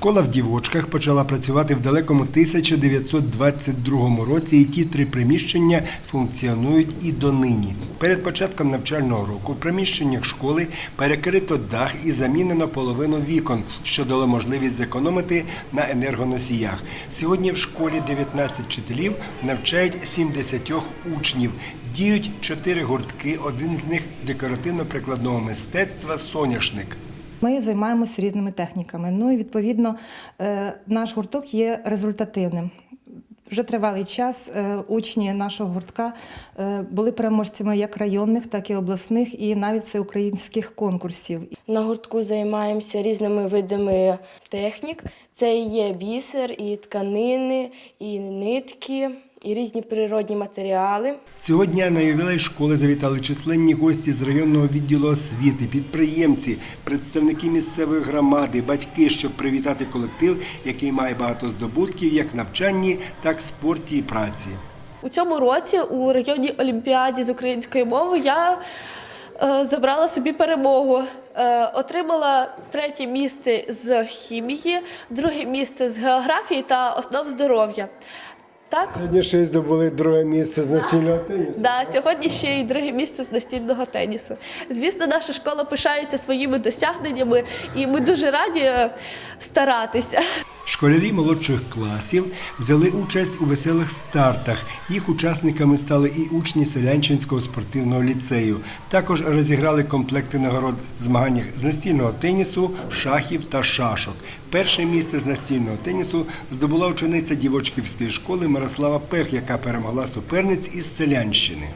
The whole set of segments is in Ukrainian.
Школа в Дівочках почала працювати в далекому 1922 році, і ті три приміщення функціонують і донині. Перед початком навчального року в приміщеннях школи перекрито дах і замінено половину вікон, що дало можливість зекономити на енергоносіях. Сьогодні в школі 19 вчителів навчають 70 учнів. Діють чотири гуртки, один з них декоративно-прикладного мистецтва соняшник. Ми займаємося різними техніками. Ну і відповідно е, наш гурток є результативним. Вже тривалий час е, учні нашого гуртка е, були переможцями як районних, так і обласних, і навіть всеукраїнських конкурсів. На гуртку займаємося різними видами технік. Це є бісер, і тканини, і нитки, і різні природні матеріали. Цього дня на ювілей школи завітали численні гості з районного відділу освіти, підприємці, представники місцевої громади, батьки, щоб привітати колектив, який має багато здобутків як в навчанні, так в спорті і праці. У цьому році у районній олімпіаді з української мови я е, забрала собі перемогу. Е, отримала третє місце з хімії, друге місце з географії та основ здоров'я. Так, Сьогодні ще й здобули друге місце з настільного тенісу. да, сьогодні ще й друге місце з настільного тенісу. Звісно, наша школа пишається своїми досягненнями, і ми дуже раді старатися. Школярі молодших класів взяли участь у веселих стартах. Їх учасниками стали і учні Селянчинського спортивного ліцею. Також розіграли комплекти нагород в змаганнях з настільного тенісу, шахів та шашок. Перше місце з настільного тенісу здобула учениця дівочківської школи Мирослава Пех, яка перемогла суперниць із Селянщини.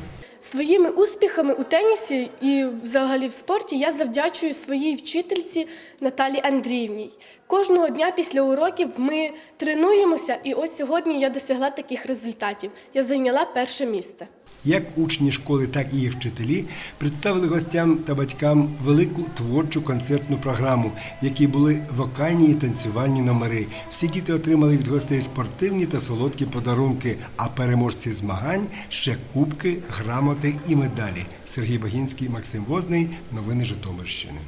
Своїми успіхами у тенісі і взагалі в спорті я завдячую своїй вчительці Наталі Андріївній. Кожного дня після уроків ми тренуємося, і ось сьогодні я досягла таких результатів. Я зайняла перше місце. Як учні школи, так і їх вчителі представили гостям та батькам велику творчу концертну програму, в якій були вокальні і танцювальні номери. Всі діти отримали від гостей спортивні та солодкі подарунки, а переможці змагань ще кубки, грамоти і медалі. Сергій Багінський, Максим Возний. Новини Житомирщини.